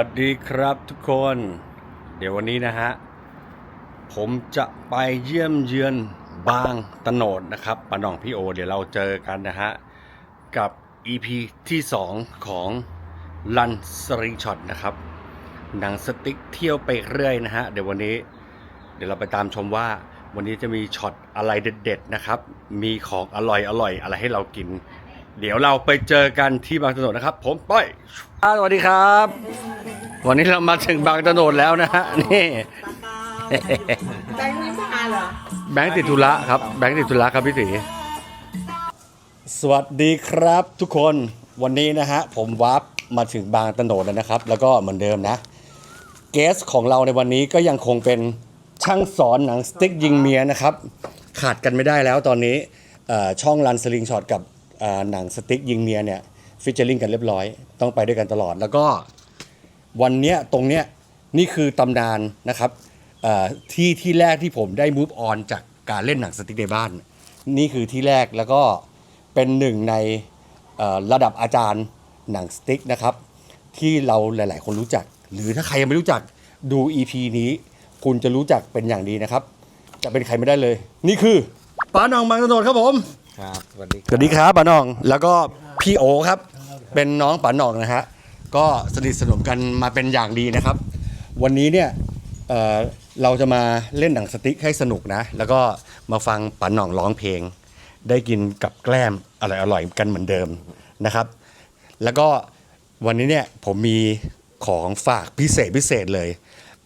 วัสดีครับทุกคน เดี๋ยววันนี้นะฮะ ผมจะไปเยี่ยมเยือนบางตโนดนะครับปาน่องพี่โอ เดี๋ยวเราเจอกันนะฮะ กับ EP ที่ 2 ของลันสริงช็อตนะครับหนังสติ๊กเที่ยวไปเรื่อยนะฮะ เดี๋ยววันนี้ เดี๋ยวเราไปตามชมว่า วันนี้จะมีช็อตอะไรเด็ด ๆ นะครับ มีของอร่อยอร่อยอะไรให้เรากิน เดี๋ยวเราไปเจอกันที่บางตะโนดนะครับ ผมป้อยอ่าสวัสดีครับ วันนี้เรามาถึงบางตะโนดแล้วนะฮะนี่แบงค์นิพาเหรอแบงค์ติดธุระครับแบงค์ติดธุระครับพี่ตีสวัสดีครับทุกคนวันนี้นะฮะผมวับมาถึงบางตะโนดแล้วนะครับ แล้วก็เหมือนเดิมนะเกสของเราในวันนี้ก็ยังคงเป็นช่างสอนหนังสติ๊กยิงเมียนะครับ ขาดกันไม่ได้แล้วตอนนี้เอ่อช่องรันสลิงช็อตกับเอ่อ หนังสติ๊กยิงเมียเนี่ยฟิชเชอร์ลิงกันเรียบร้อย ต้องไปด้วยกันตลอด แล้วก็วันเนี้ยตรงเนี้ยนี่คือตำนานนะครับที่ที่แรกที่ผมได้ move on จากการเล่นหนังสติ๊กในบ้าน นี่คือที่แรกแล้วก็เป็นหนึ่งในระดับอาจารย์หนังสติ๊กนะครับ ที่เราหลาย ๆ คนรู้จัก หรือถ้าใครยังไม่รู้จักดู EP นี้ คุณจะรู้จักเป็นอย่างดีนะครับ จะเป็นใครไม่ได้เลย นี่คือป้าหนองบางตะโนดครับผม ครับสวัสดีสวัสดีครับป้าหนอง แล้วก็พี่โอครับ เป็นน้องป้าหนองนะฮะก็สนิทสนมกันมาเป็นอย่างดีนะครับ วันนี้เนี่ยเอ่อเราจะมาเล่นหนังสติ๊กให้สนุกนะ แล้วก็มาฟังป้าหนองร้องเพลง ได้กินกับแกล้มอร่อยๆกันเหมือนเดิมนะครับ แล้วก็วันนี้เนี่ยผมมีของฝากพิเศษพิเศษเลย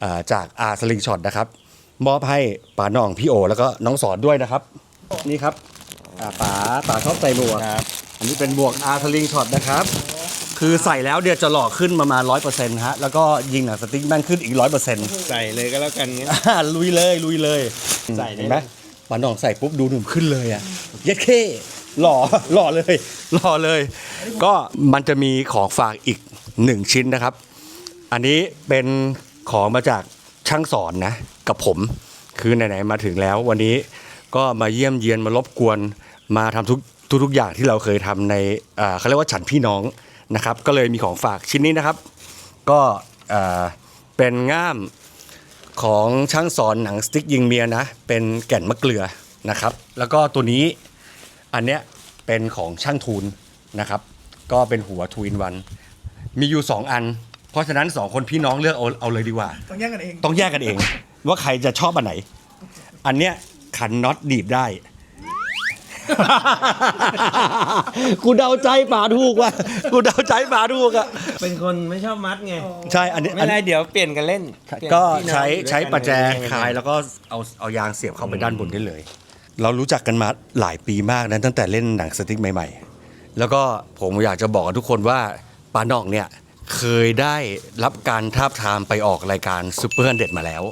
เอ่อจากอาสลิงช็อตนะครับ มอบให้ป๋าหน่องพี่โอ แล้วก็น้องสอนด้วยนะครับ นี่ครับ อ่าป๋าป๋าชอบใส่หมวกครับ อันนี้เป็นหมวกอาสลิงช็อตนะครับ คือใส่แล้วเดี๋ยวจะหล่อขึ้นประมาณร้อยเปอร์เซ็นต์ฮะ แล้วก็ยิงหนังสติ๊กแม่งขึ้นอีกร้อยเปอร์เซ็นต์ใส่เลยก็แล้วกันงั้นลุยเลยลุยเลยใส่เลยเห็นไหมป๋าหน่องใส่ปุ๊บดูหนุ่มขึ้นเลยอะ เย็ดเข้หล่อหล่อเลยหล่อเลย ก็มันจะมีของฝากอีกหนึ่งชิ้นนะครับ อันนี้เป็นของมาจากช่างสอนนะ กับผม คือไหนๆมาถึงแล้ว วันนี้ก็มาเยี่ยมเยียนมารบกวน มาทำทุกทุกๆอย่างที่เราเคยทำในอ่าเขาเรียกว่าฉันพี่น้องนะครับ ก็เลยมีของฝากชิ้นนี้นะครับ ก็อ่าเป็นง่ามของช่างสอนหนังสติ๊กยิงเมียนะ เป็นแก่นมะเกลือนะครับ แล้วก็ตัวนี้อันเนี้ยเป็นของช่างทูนนะครับ ก็เป็นหัวทูอินวัน มีอยู่ 2 อัน เพราะฉะนั้น 2 คนพี่น้องเลือกเอาเอาเลยดีกว่า ต้องแยกกันเอง ต้องแยกกันเอง ว่าใครจะชอบอันไหน อันเนี้ยขันน็อตดีบได้ กูเดาใจป่าถูกว่ะกูเดาใจป่าถูกอะเป็นคนไม่ชอบมัดไง ใช่อันนี้ไม่อันเป็นไรนี้เดี๋ยวเปลี่ยนกันเล่นก็เปลี่ยนใช้พี่น้องใช้ประแจด้วยกันคลายแล้วก็เอาเอายางเสียบเข้าไปด้านบนได้เลย เรารู้จักกันมาหลายปีมากนะตั้งแต่เล่นหนังสติ๊กใหม่ ๆ แล้วก็ผมอยากจะบอกกับทุกคนว่าปาหนองเนี่ยเคยได้รับการทาบทามไปออกรายการซูเปอร์เด็ดมาแล้ว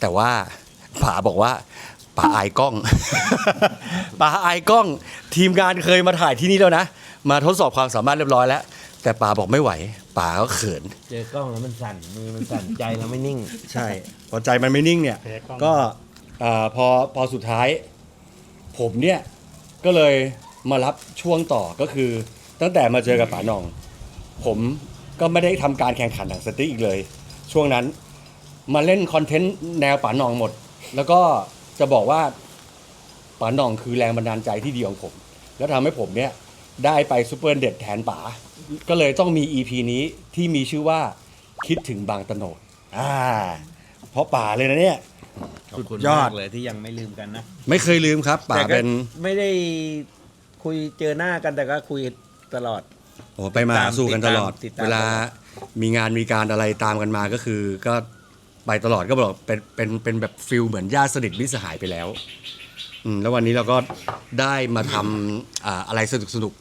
แต่ว่าป๋าบอกว่า ป๋าอายกล้องป๋าอายกล้อง ทีมงานเคยมาถ่ายที่นี่แล้วนะ มาทดสอบความสามารถเรียบร้อยแล้ว แต่ป๋าบอกไม่ไหวป๋าก็เขิน เจอกล้องแล้วมันสั่นมือมันสั่นใจเราไม่นิ่ง ใช่ พอใจมันไม่นิ่งเนี่ย ก็เอ่อพอพอสุดท้าย ผมเนี่ยก็เลยมารับช่วงต่อก็คือ ตั้งแต่มาเจอกับป๋าหน่อง ผมก็ไม่ได้ทำการแข่งขันหนังสติ๊กอีกเลย ช่วงนั้นมาเล่นคอนเทนต์แนวป๋าหน่องหมด แล้วก็ จะบอกว่าป๋าหน่องคือแรงบันดาลใจที่ดีของผม แล้วทำให้ผมเนี่ยได้ไปซูเปอร์เด็ดแทนป๋าก็เลยต้องมี EP นี้ที่มีชื่อว่าคิดถึงบางตะโนดอ่า เพราะป๋าเลยนะเนี่ย ขอบคุณยอด มากเลยที่ยังไม่ลืมกันนะไม่เคยลืมครับป๋าแต่ก็เป็นไม่ได้คุยเจอหน้ากันแต่ก็คุยตลอด โอ้ไปมาติดตามสู่กันตลอด ติดตาม เวลามีงานมีการอะไรตามกันมาก็คือ ก็ ไปตลอดก็บอกเป็นเป็นเป็นแบบฟิลเหมือนญาติสนิทมิตรสหายไปแล้วอืมแล้ววันนี้เราก็ได้มาทำอ่าอะไรสนุกสนุก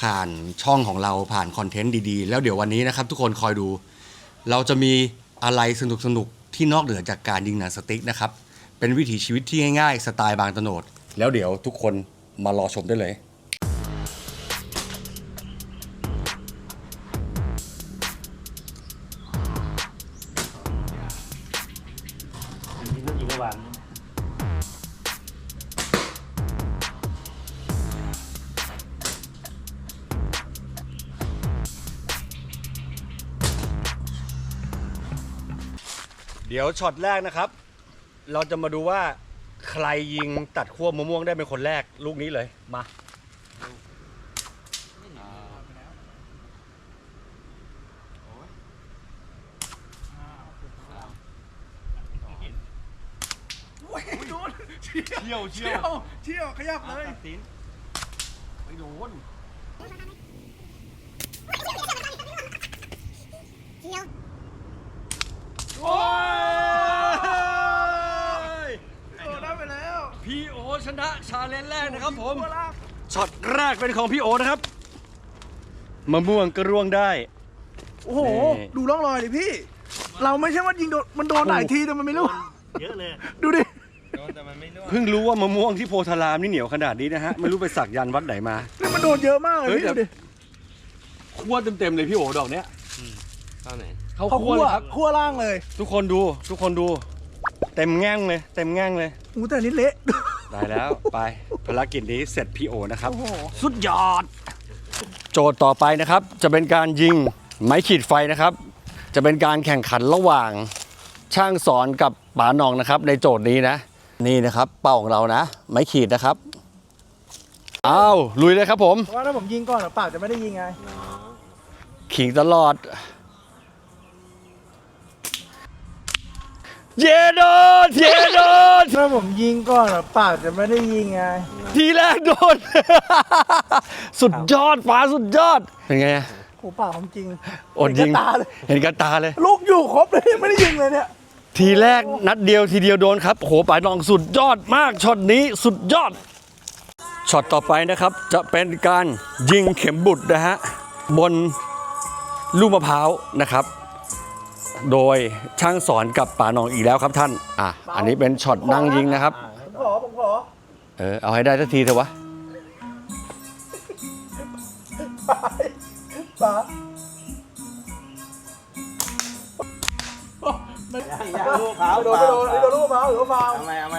ผ่านช่องของเราผ่านคอนเทนต์ดีๆ แล้วเดี๋ยววันนี้นะครับ ทุกคนคอยดู เราจะมีอะไรสนุกสนุกที่นอกเหนือจากการยิงหนังสติ๊กนะครับ เป็นวิถีชีวิตที่ง่ายๆ สไตล์บางตโนด แล้วเดี๋ยวทุกคนมารอชมได้เลย เดี๋ยวช็อตแรกนะครับ เราจะมาดูว่าใครยิงตัดขั้วมะม่วงได้เป็นคนแรกลูกนี้เลยมาโดนเชี่ยวเชี่ยวเชี่ยวขยับเลยสินไม่โดน โอ้ย โดนได้ไปแล้ว พี่โอช นะชาเลนจ์แรกนะครับผมตัวล่างช็อตแรกเป็นของพี่โอนะครับมะม่วงก็ร่วงได้ โอ้โห นี่ ดูร่องรอยดิพี่ เราไม่ใช่ว่ายิงโดน มันโดนหลายทีแต่มันไม่รู้ เยอะเลย ดูดิ โดนแต่มันไม่ร่วงเพิ่งรู้ว่ามะม่วงที่โพธารามนี่เหนียวขนาดนี้นะฮะไม่รู้ไปสักยันต์วัดไหนมา นี่มันโดนเยอะมากเลยเฮ้ยพี่ดูดิคั่วเต็มๆเลยพี่โอดอกเนี้ยเข้าไหนเขาเขาคั่วคั่วเลยครับคั่วล่างเลยทุกคนดูทุกคนดู เต็มแง่งเลย เต็มแง่งเลยโอ้แต่อันนี่เละ ได้แล้วไปภารกิจนี้เสร็จพี่โอนะครับโอ้โหสุดยอด โจทย์ต่อไปนะครับ จะเป็นการยิงไม้ขีดไฟนะครับ จะเป็นการแข่งขันระหว่างช่างสอนกับป๋าหนองนะครับ ในโจทย์นี้นะ นี่นะครับ เป้าของเรานะ ไม้ขีดนะครับอ้าวลุยเลยครับผม เพราะว่าถ้าผมยิงก่อนอะปากจะไม่ได้ยิงไง ขิงตลอด เยโดนเยโดนถ้าผมยิงก่อนอะปากจะไม่ได้ยิงไง ทีแรกโดน สุดยอดฟ้าสุดยอด เป็นไงอะโอ้ปากผมจริงอดยิง เห็นกับตาเลย เห็นกับตาเลย ลูกอยู่ครบเลยไม่ได้ยิงเลยเนี่ย ทีแรกนัดเดียวทีเดียวโดนครับโอ้โหป๋านองสุดยอดมากช็อตนี้สุดยอดช็อตต่อไปนะครับ จะเป็นการยิงเข็มบุตรนะฮะบนลูกมะพร้าวนะครับ โดยช่างสอนกับป๋านองอีกแล้วครับท่าน อะ อันนี้เป็นช็อตนั่งยิงนะครับ ผมขอผมขอเออ เอาให้ได้สักทีเถอะวะปาลูกเขาโดนโดนโดนลูกมะพร้าวหรือว่าฟาวเอาไหมเอาไหม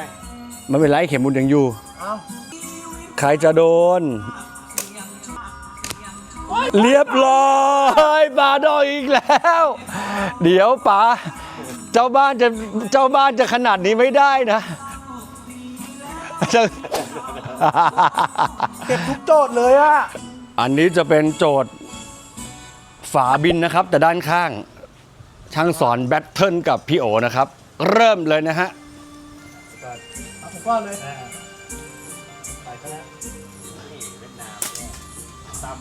ไม่เป็นไรเข็มบุตรยังอยู่เอาใครจะโดน เรียบร้อยป๋าดอยอีกแล้ว เดี๋ยวป๋าเจ้าบ้านจะเจ้าบ้านจะขนาดนี้ไม่ได้นะจะเก็บทุกโจทย์เลยอะอันนี้จะเป็นโจทย์ฝาบินนะครับ แต่ด้านข้าง ช่างสอนแบทเทิลกับพี่โอนะครับ เริ่มเลยนะฮะเอาผมก่อนเลยไปก็แล้วนี่เวียดนามเนี่ยซ้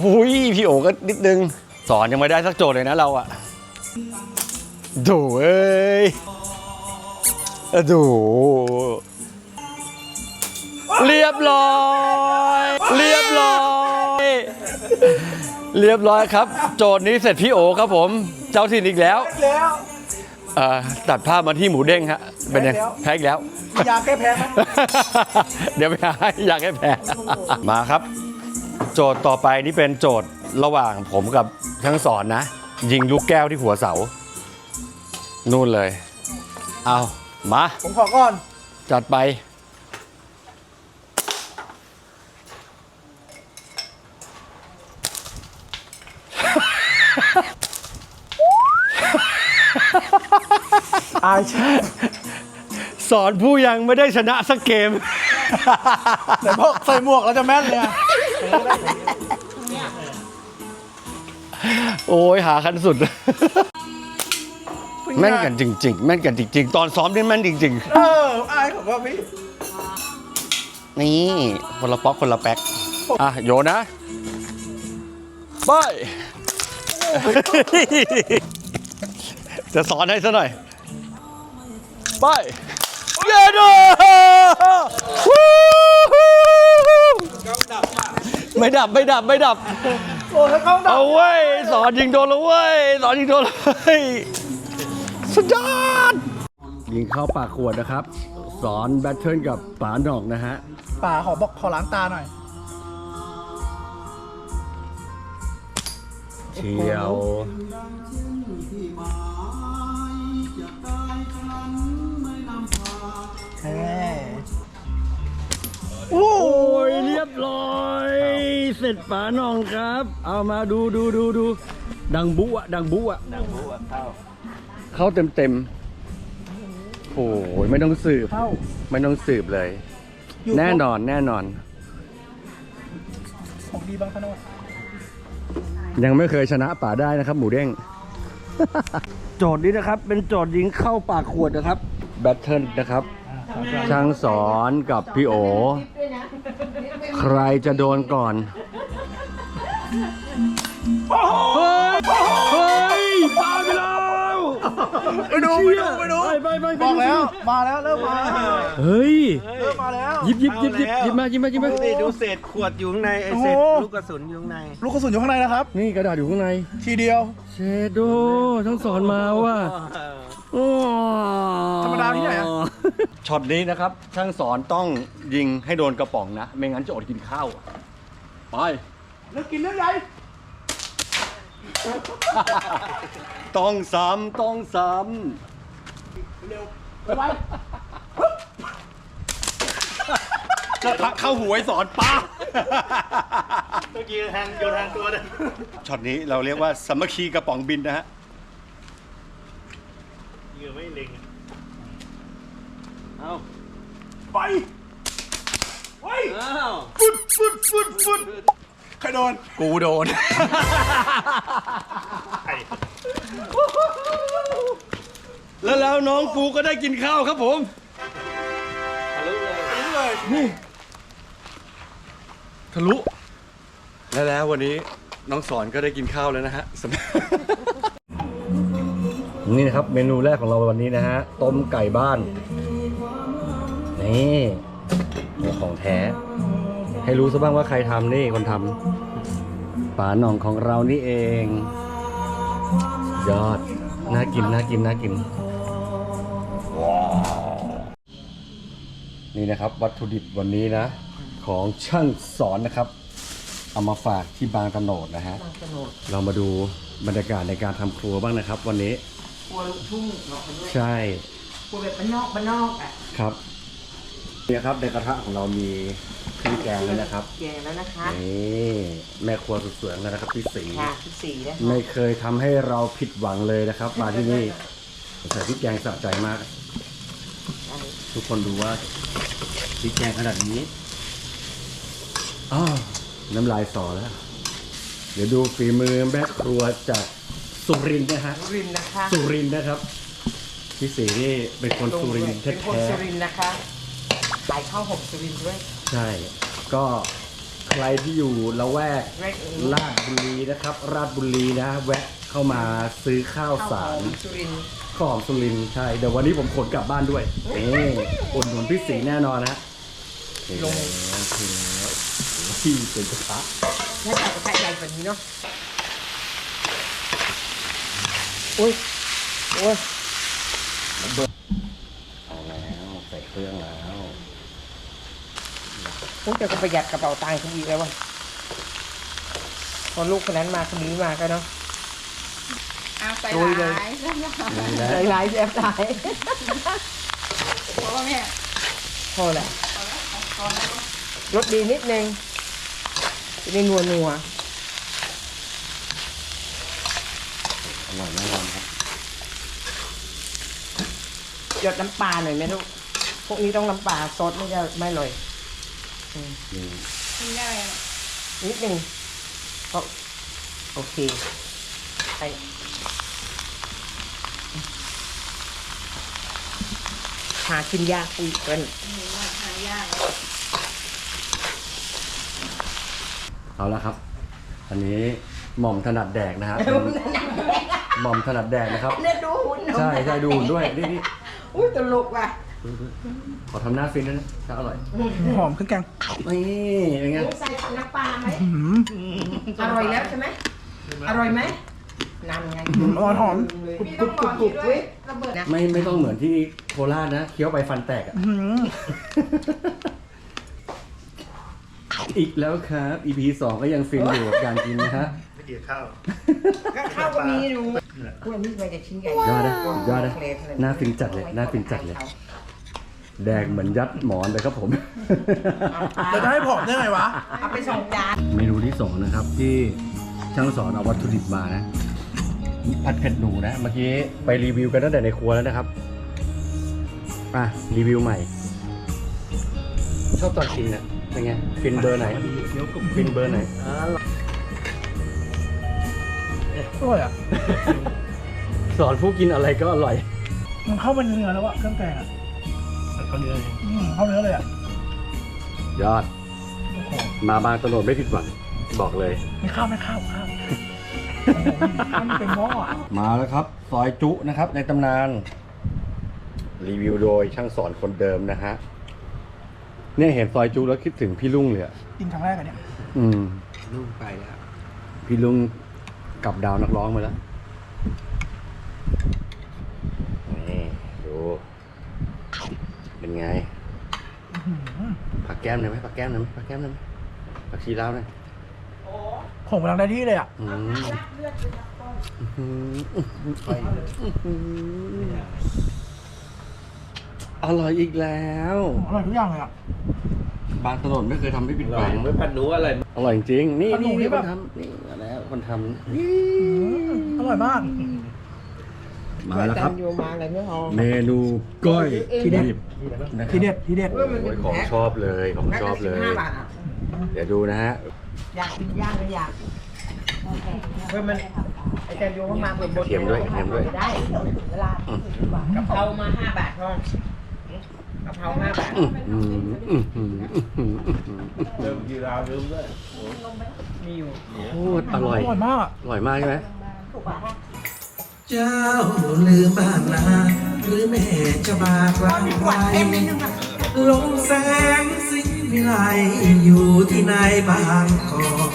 อุ้ยพี่โอก็นิดนึง สอนยังไม่ได้สักโจทย์เลยนะเราอะดูเอ้ยอะดู เรียบร้อย เรียบร้อย เรียบร้อยครับ โจทย์นี้เสร็จพี่โอครับผม เจ้าถิ่นอีกแล้วแล้วเอ่อตัดภาพมาที่หมูเด้งฮะเป็นยังแพ้อีกแล้วมียาแก้แพ้ไหม เดี๋ยวไปหาให้อยากให้แพ้ มาครับ โจทย์ต่อไปนี่เป็นโจทย์ระหว่างผมกับช่างสอนนะ ยิงลูกแก้วที่หัวเสา นู่นเลย เอามา ผมขอก่อน จัดไป อายใช่สอนผู้ยังไม่ได้ชนะสักเกม แต่พอใส่หมวกแล้วจะแม่นเลยอะ โอ้ยหาขั้นสุด แม่นกันจริง ๆ แม่นกันจริง ๆ ตอนซ้อมนี่แม่นจริงๆเอออายของว่าพี่นี่ คนละป๊อกคนละแป๊ก อะ โยนนะไปจะสอนให้ซะหน่อยไปเย้ด้วย ไม่ดับไม่ดับไม่ดับ โอ้แล้วกล้องดับเอาเว้ยสอนยิงโดนแล้วเว้ยสอนยิงโดนแล้วเว้ยสุดยอดยิงเข้าปากขวดนะครับ สอนแบทเทิลกับป๋าหนอกนะฮะ ป่าขอบอกขอล้างตาหน่อย เชียวแฮ่โอ้ โอ้ยเรียบร้อย เสร็จฝาหนองครับ เอามาดูดูดูดูดังบุอะดังบุอะดังบูอะเข้าเข้าเต็มเต็มๆโอ้ยไม่ต้องสืบเข้าไม่ต้องสืบเลยอยู่แน่นอนแน่นอน ของดีบางขนดยังไม่เคยชนะป่าได้นะครับ หมูเด้ง โจทย์นี้นะครับ เป็นโจทย์ยิงเข้าปากขวดนะครับ แบทเทิลนะครับ ช่างสอนกับพี่โอ ใครจะโดนก่อน เฮ้ย เฮ้ยปาไปแล้วไปดูไปดูไปดูไปไปไปบอกแล้ว มาแล้วเริ่มมาแล้วเฮ้ย เริ่มมาแล้วหยิบหยิบหยิบหยิบหยิบมาหยิบมาหยิบมาดูดิดูเศษขวดอยู่ข้างในไอ้โอ้โหเศษลูกกระสุนอยู่ข้างใน ลูกกระสุนอยู่ข้างในนะครับ นี่กระดาษอยู่ข้างใน ทีเดียว เชโดทั้งสอนมาว่าเออธรรมดาที่ไหนอะ ช็อตนี้นะครับ ช่างสอนต้องยิงให้โดนกระป๋องนะ ไม่งั้นจะอดกินข้าว ไปเรื่องกินเรื่องใหญ่ต้องซ้ำต้องซ้ไปไปำจะพักเข้าหวยสอนป้าเมื่อกี้ทางโยนทางตัวเลยช็อตนี้เราเรียกว่าสามัคคีกระป๋องบินนะฮะเหยื่อไม่เล็งอะ เอ้าไปไปอ้าวฟุดฟุดฟุดฟุดใครโดนกูโดนไข่แล้วแล้วน้องกูก็ได้กินข้าวครับผม ทะลุเลยนี่ทะลุ และแล้ววันนี้น้องสอนก็ได้กินข้าวแล้วนะฮะสำหรับ นี่นะครับเมนูแรกของเราวันนี้นะฮะต้มไก่บ้าน นี่โอ้ของแท้ ให้รู้ซะบ้างว่าใครทำนี่คนทำป๋าหน่องของเรานี่เอง ยอด น่ากิน น่ากิน น่ากิน ว้าว นี่นะครับ วัตถุดิบวันนี้นะ ของช่างสอนนะครับ เอามาฝากที่บางตะโนดนะฮะ เรามาดูบรรยากาศในการทำครัวบ้างนะครับ วันนี้ ครัวลูกทุ่งเนาะเขาด้วยใช่ครัวแบบบ้านนอกบ้านนอกอะครับ นี่ครับในกระทะของเรามีเครื่องแกงเลยนะครับแกงแล้วนะคะนี่แม่ครัวสุดสวยของเรานะครับพี่สีค่ะที่สี่นะคะไม่เคยทำให้เราผิดหวังเลยนะครับ มาที่นี่ใส่พริกแกงสะใจมากทุกคนดูว่าพริกแกงขนาดนี้อ้าวน้ำลายสอแล้ว เดี๋ยวดูฝีมือแม่ครัวจากสุรินทร์นะฮะสุรินทร์นะคะสุรินทร์นะครับ พี่สีนี่เป็นคนสุรินทร์เป็นคนแท้สุรินทร์นะคะ ขายข้าวหมสุรินทร์ด้วยๆใช่ ก็ใครที่อยู่ละแวกแรกเองลาดบุรีนะครับ ราชบุรีนะ แวะเข้ามาซื้อข้าวข้าวหสาอรมสุรินทร์ข้าวหอมสุรินทร์ใช่เดี๋ยววันนี้ผมขนกลับบ้านด้วยนี่อุดหนุนพี่สีแน่นอนนะลงที่เป็นกระทะถ้าใส่กระทะใหญ่กว่านี้เนาะโอ้ยโอ้ยเอาแล้วใส่เครื่องแล้ว พวกเจ้าก็ประหยัดกระเป๋าตังค์เขาอีกแล้ววะพอลูกคนนั้นมาคนนี้มาก็เนาะเอาไปโรยเลยหลายๆแล้วนะนี่แหละหลายๆแบบหลายเพราะว่าแม่พอแหละรสดีนิดนึงจะได้นัวนัวอร่อยแน่นอนครับหยดน้ำปลาหน่อยไหมลูกพวกนี้ต้องน้ำปลาซดไม่จะไม่อร่อยนี่ กินได้อะนิดนึงก็โอเคไปหากินยากอีกเกินหายากเอาละครับ อันนี้หม่อมถนัดแดกนะฮะเป็นหม่อมถนัดแดกนะครับ เนี่ยดูหุ่นใช่ใช่ดูหุ่นด้วยนี่นี่อุ้ยตลกว่ะ ขอทำหน้าฟินด้วยนะถ้าอร่อยหอมเครื่องแกงนี่เป็นไงใส่น้ำปลาไหมหืมอร่อยแล้วใช่ไหมอร่อยไหมนั่นไงอร่อยหอมกรุบกรุบกรุบกรุบเว้ยระเบิดนะไม่ไม่ต้องเหมือนที่โคราชนะเคี้ยวไปฟันแตกอะหืมอีกแล้วครับ EP สองก็ยังฟินอยู่กับการกินนะฮะไม่เกี่ยวข้าวก็ข้าวก็มีดูพวกนี้ไปจะชิ้นใหญ่ยอดนะยอดนะหน้าฟินจัดเลยหน้าฟินจัดเลย แดงเหมือนยัดหมอนเลยครับผมแล้วจะให้ผอมได้ไงวะ เอาไปส่งจานเมนูที่สองนะครับที่ช่างสอนเอาวัตถุดิบมานะผัดเผ็ดหนูนะเมื่อกี้ไปรีวิวกันตั้งแต่ในครัวแล้วนะครับอะรีวิวใหม่ ชอบตอนกินเนี่ยเป็นไงฟินเบอร์ไหนฟินเบอร์ไหนอร่อยอะ สอนผู้กินอะไรก็อร่อย มันเข้าไปในเนื้อแล้วอะเครื่องแกงอะ เขาเนื้ออืมเข้าเนื้อเลยอะยอด โอ้โหมาบางตะโนดไม่ผิดหวังบอกเลย ไม่ข้าวไม่ข้าวข้าวโอ้โหมันเป็นหม้ออะมาแล้วครับ ซอยจุนะครับ ในตำนาน รีวิวโดยช่างสอนคนเดิมนะฮะเนี่ยเห็นซอยจุแล้วคิดถึงพี่ลุงเลยอะกินครั้งแรกอันเนี้ยอืมลูกไปแล้วพี่ลุงกลับดาวนักร้องมาแล้ว นี่ ดู เป็นไงผักแก้มหน่อยไหมผักแก้มหน่อยไหมผักแก้มหน่อยไหมผักชีลาวหน่อยผมกำลังได้ที่เลยอะอืมอื้อหืออร่อยอีกแล้ว อร่อยทุกอย่างเลยอะ บางถนนไม่เคยทำให้ผิดหวังไม่พันนู้อะไรอร่อยจริง นี่ขนนี่มนี่นี่แบคนบทำนี่มาแล้วคนทำอืมอร่อยมาก มาแล้วครับจานโยมาอะไรไม่เอาเมนูก้อยทีเด็ดดิบ นะครับทีเด็ดทีเด็ดโอ้ยของชอบเลยของชอบเลยห้าบาทอะเดี๋ยวดูนะฮะอยากกินย่างก็อยากเพื่อมันไอ้จานโยมาเปิดบทเทียมด้วยเทียมด้วยได้เวลาอืมกะเพรามาห้าบาทพ่อกะเพราห้าบาทอื้อหืออื้อหืออื้อหืออื้อหือเริ่มกีฬาลืมด้วยมีอยู่โคตรอร่อยอร่อยมากอร่อยมากใช่ไหม เจ้าลืมบ้านนาหรือแม่จะบากลางไกลลงแสงสิงวิไลอยู่ที่ในบางกอก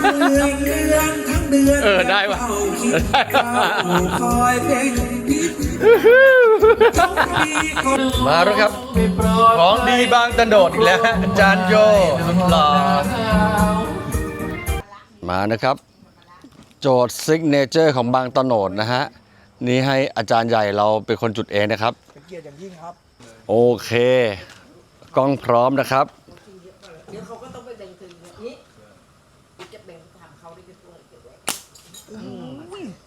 เดือนเดือนทั้งเดือนเออได้ว่ะเฝ้าคิดเฝ้าคอยเพ่งพิษทุกปีคนมาแล้วครับ ของดีบางตะโดดอีกแล้วฮะอาจารย์โยสุดหล่อมานะครับ โจทย์ซิกเนเจอร์ของบางตะโนดนะฮะ นี่ให้อาจารย์ใหญ่เราเป็นคนจุดเองนะครับ เป็นเกียรติอย่างยิ่งครับ โอเค กล้องพร้อมนะครับ เดี๋ยวเขาก็ต้องไปแบ่งถึงนี้จะแบ่งทำเขาได้จะตัวเก็บไว้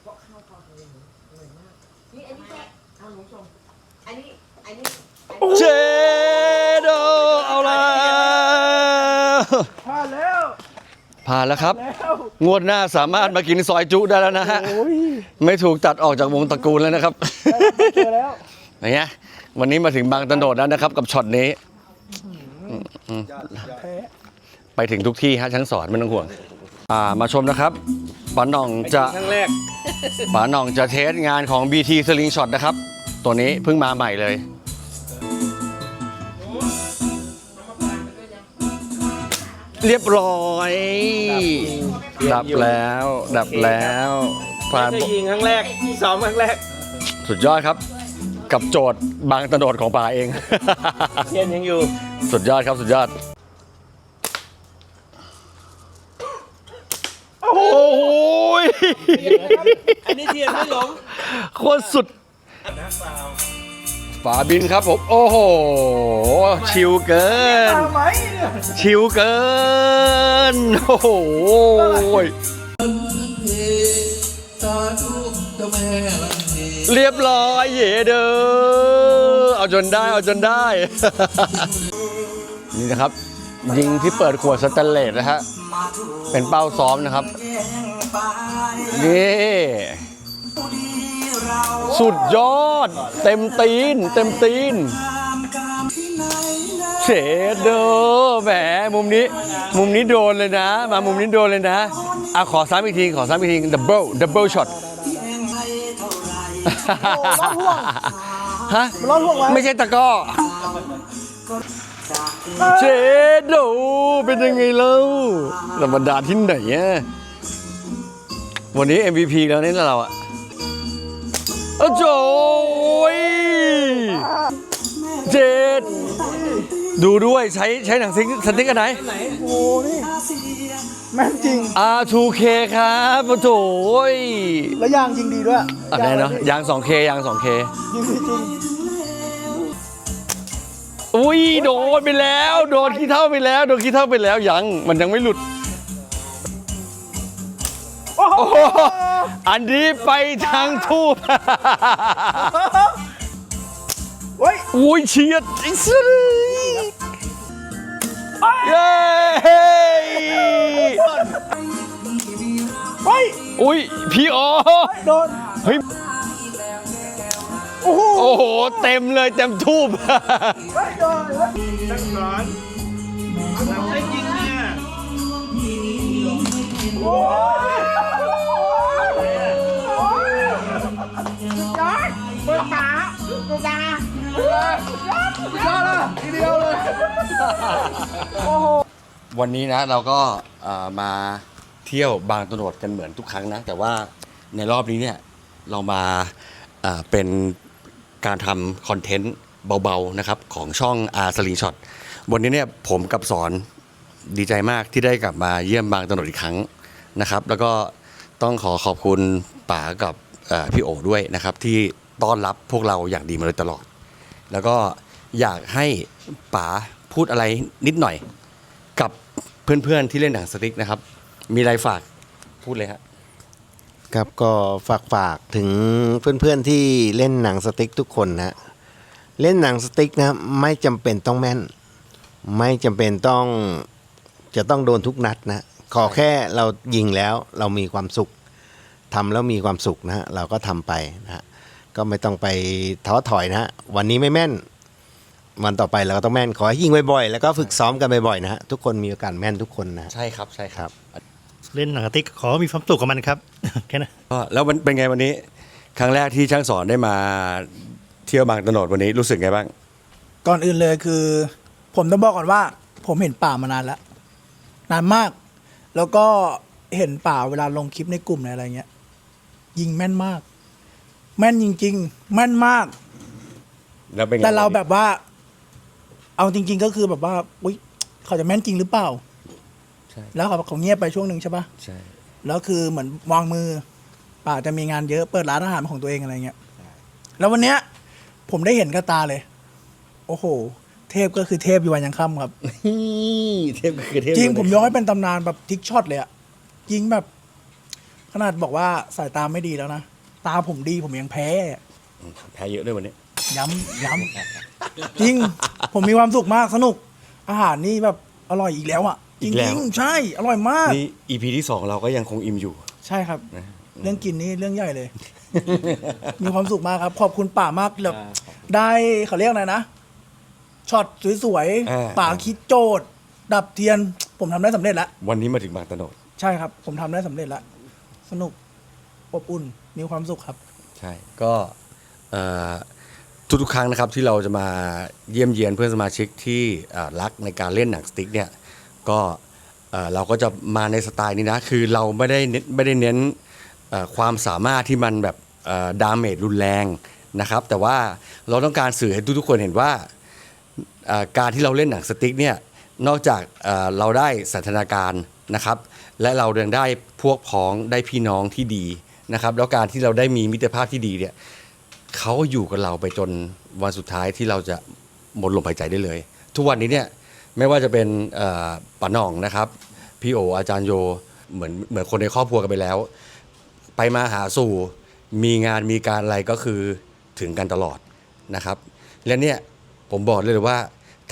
เพราะข้าวพอเลยอร่อยมาก นี่อันนี้แค่เอาหนูส่งอันนี้ อันนี้ เจโดเอาแล้วพลาดแล้ว ผ่านแล้วครับแล้วงวดหน้าสามารถมากินซอยจุได้แล้วนะฮะโอ้ยไม่ถูกตัดออกจากวงตระกูลแล้วนะครับเจอแล้วอย่างเงี้ยวันนี้มาถึงบางตะโดดแล้วนะครับ กับช็อตนี้แพ้ไปถึงทุกที่ฮะชั้งสอนไม่ต้องห่วง อ่ามาชมนะครับป๋าหน่องจะครั้งแรกป๋าหน่องจะเทสงานของ BT Sling Shot นะครับ ตัวนี้เพิ่งมาใหม่เลย เรียบร้อย ดับแล้ว ดับแล้วผ่านไม่ได้ยิงครั้งแรกซ้อมครั้งแรกสุดยอดครับ กับโจทย์บางตะโดดของป่าเอง เทียนยังอยู่สุดยอดครับสุดยอด โอ้โหยอันนี้เทียนไม่หลงโคตรสุด ฝาบินครับผม โอ้โห ชิวเกิน ทำไมเนี่ยชิวเกิน โอ้โหสาธุเจ้าแม่ลังเทเรียบร้อยเย่เด้อเอาจนได้เอาจนได้ นี่นะครับ ยิงที่เปิดขวดสแตนเลสนะฮะ เป็นเป้าซ้อมนะครับ นี่ สุดยอด เต็มตีน เต็มตีนเฉดเดอแหมมุมนี้ มุมนี้โดนเลยนะ มามุมนี้โดนเลยนะอะขอซ้ำอีกที ขอซ้ำอีกทีดับเบิลดับเบิลช็อตฮะมันร้อนห่วงไว้ไม่ใช่ตะกร้อเจโดเป็นยังไงเล่าธรรมดาที่ไหนอะวันนี้ MVP แล้วนี่เราอะ เจดดูด้วยใช้ใช้หนังสติ๊กสติ๊กอันไหนโอ้นี่แม่นจริง R2K ครับโอ้โถยแล้วยางจริงดีด้วยอะไรเนาะยาง 2K ยาง 2K จริงจริงอุ้ยโดนไปแล้ว โดนขี้เท่าไปแล้ว โดนขี้เท่าไปแล้วยังมันยังไม่หลุด โอ้โหโอ้โหอันนี้ไปทางทูบ เฮ้ยอุ้ยเฉียดไอ้สัสเย้เฮ้ยอุ้ยพี่อ๋อโดนเฮ้ยโอ้โหโอ้โหเต็มเลยเต็มทูบเฮ้ยโดนเฮ้ยตั้งร้อนทำได้จริงเนี่ยโอ้ยย สุดยอดเลยทีเดียวเลยวันนี้นะเราก็เอ่อมาเที่ยวบางตำรวจกันเหมือนทุกครั้งนะ แต่ว่าในรอบนี้เนี่ยเรามาเอ่อเป็นการทำคอนเทนต์เบาๆนะครับของช่องอาร์สลีช็อตวันนี้เนี่ยผมกับสอนดีใจมากที่ได้กลับมาเยี่ยมบางตำรวจอีกครั้งนะครับ แล้วก็ต้องขอขอบคุณป๋ากับเอ่อพี่โอด้วยนะครับที่ต้อนรับพวกเราอย่างดีมาโดยตลอด แล้วก็อยากให้ป๋าพูดอะไรนิดหน่อย กับเพื่อนๆที่เล่นหนังสติ๊กนะครับ มีอะไรฝากพูดเลยฮะครับก็ฝากฝากถึงเพื่อนๆที่เล่นหนังสติ๊กทุกคนนะเล่นหนังสติ๊กนะไม่จำเป็นต้องแม่น ไม่จำเป็นต้องจะต้องโดนทุกนัดนะขอแค่เรายิงแล้วเรามีความสุขทำแล้วมีความสุขนะฮะเราก็ทำไปนะฮะ ก็ไม่ต้องไปท้อถอยนะฮะวันนี้ไม่แม่น วันต่อไปเราก็ต้องแม่นขอให้ยิงบ่อยๆแล้วก็ฝึกซ้อมกันบ่อยๆนะฮะทุกคนมีโอกาสแม่นทุกคนนะฮะ ใช่ครับใช่ครับ เล่นหนังสติ๊กขอให้มีความสุขกับมันครับ แค่นั้น ก็แล้วมันเป็นไงวันนี้ ครั้งแรกที่ช่างสอนได้มาเที่ยวบางตะโนดวันนี้รู้สึกไงบ้าง ก่อนอื่นเลยคือ ผมต้องบอกก่อนว่า ผมเห็นป่ามานานแล้ว นานมาก แล้วก็เห็นป่าเวลาลงคลิปในกลุ่มในอะไรเงี้ย ยิงแม่นมาก แม่นจริง ๆ แม่นมาก แล้วเป็นไงแต่เราแบบว่า เอาจริง ๆ ก็คือแบบว่าอุ้ยเขาจะแม่นจริงหรือเปล่า ใช่แล้วเขาเขาเงียบไปช่วงหนึ่งใช่ปะใช่แล้วคือเหมือนวางมือ ป่าจะมีงานเยอะเปิดร้านอาหารของตัวเองอะไรเงี้ยแล้ววันเนี้ย ผมได้เห็นกับตาเลย โอ้โห เทพก็คือเทพอยู่วันยังค่ำครับเทพคือเทพจริงผมยกให้เป็นตำนานแบบทิกช็อตเลยอะยิงแบบ ขนาดบอกว่าสายตาไม่ดีแล้วนะ ตาผมดีผมยังแพ้ แพ้เยอะด้วยวันนี้ ย้ำย้ำจริง ผมมีความสุขมากสนุก อาหารนี่แบบอร่อยอีกแล้วอะจอีกแล้ริวงๆใช่ อร่อยมาก นี่ EP ที่สองเราก็ยังคงอิ่มอยู่ ใช่ครับนะเรื่องกินนี่เรื่องใหญ่เลย มีความสุขมากครับ ขอบคุณป่ามากแบบได้เขาเรียกอะไรนะช็อตสวยอ่า ๆป่าคิดโจทย์ ดับเทียน ผมทำได้สำเร็จแล้ว วันนี้มาถึงบางตะโนด ใช่ครับ ผมทำได้สำเร็จแล้ว สนุก อบอุ่น มีความสุขครับ ใช่ ก็ทุกๆครั้งนะครับที่เราจะมาเยี่ยมเยียนเพื่อนสมาชิกที่รักในการเล่นหนังสติ๊กเนี่ยก็เราก็จะมาในสไตล์นี้นะ คือเราไม่ได้เน้นไม่ได้เน้นความสามารถที่มันแบบดาเมจรุนแรงนะครับ แต่ว่าเราต้องการสื่อให้ทุกๆคนเห็นว่าการที่เราเล่นหนังสติ๊กเนี่ยนอกจากเอ่อเราได้สันทนาการนะครับ และเรายังได้พวกพ้องได้พี่น้องที่ดี นะครับแล้วการที่เราได้มีมิตรภาพที่ดีเนี่ยเขาอยู่กับเราไปจนวันสุดท้ายที่เราจะหมดลมหายใจได้เลย ทุกวันนี้เนี่ยไม่ว่าจะเป็นป๋าหน่องนะครับ พี่โออาจารย์โยเหมือนเหมือนคนในครอบครัวกันไปแล้ว ไปมาหาสู่มีงานมีการอะไรก็คือถึงกันตลอดนะครับ และเนี่ยผมบอกเลยว่า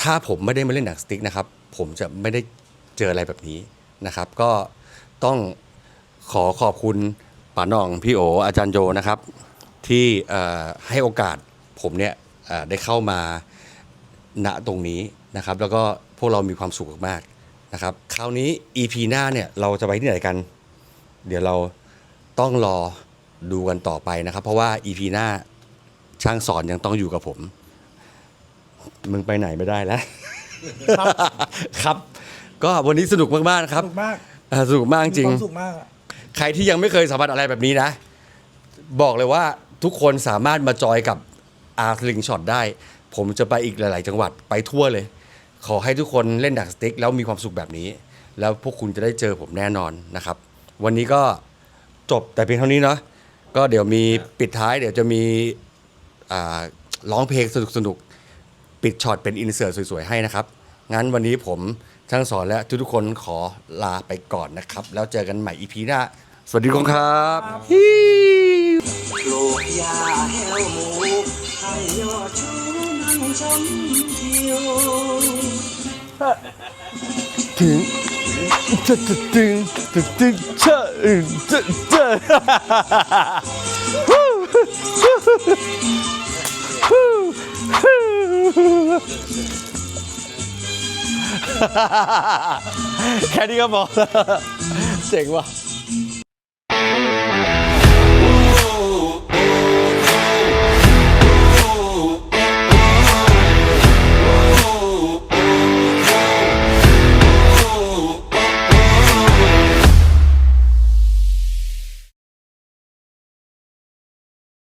ถ้าผมไม่ได้มาเล่นหนังสติ๊กนะครับ ผมจะไม่ได้เจออะไรแบบนี้นะครับ ก็ต้องขอขอบคุณ ป๋าหน่องพี่โออาจารย์โยนะครับ ที่เอ่อให้โอกาสผมเนี่ยเอ่อได้เข้ามาณตรงนี้นะครับ แล้วก็พวกเรามีความสุขมากๆนะครับ คราวนี้ EP หน้าเนี่ยเราจะไปที่ไหนกัน เดี๋ยวเราต้องรอดูกันต่อไปนะครับ เพราะว่า EP หน้าช่างสอนยังต้องอยู่กับผม มึงไปไหนไม่ได้แล้ว ครับครับก็วันนี้สนุกมากๆนะครับ สนุกมากเอ่อสนุกมากจมีริคงวามสุขมากอะ ใครที่ยังไม่เคยสัมผัสอะไรแบบนี้นะ บอกเลยว่าทุกคนสามารถมาจอยกับอาร์สลิงช็อตได้ ผมจะไปอีกหลาย ๆ จังหวัดไปทั่วเลย ขอให้ทุกคนเล่นดักสติ๊กแล้วมีความสุขแบบนี้ แล้วพวกคุณจะได้เจอผมแน่นอนนะครับ วันนี้ก็จบแต่เพียงเท่านี้เนาะก็เดี๋ยวมีปิดท้าย เดี๋ยวจะมีร้องเพลงสนุกๆปิดช็อตเป็นอินเสิร์ตสวย ๆ ให้นะครับ งั้นวันนี้ผมช่างสอนและทุกๆคนขอลาไปก่อนนะครับ แล้วเจอกันใหม่อีพีหน้า สวัสดีครับปลูกหญ้าแห้วหมูให้ยอดชูนั่งชมทิวถึงจะตึงตึงตึงตึงเชอะอึงเจอเจอแค่นี้ก็พอเจ๋งว่ะ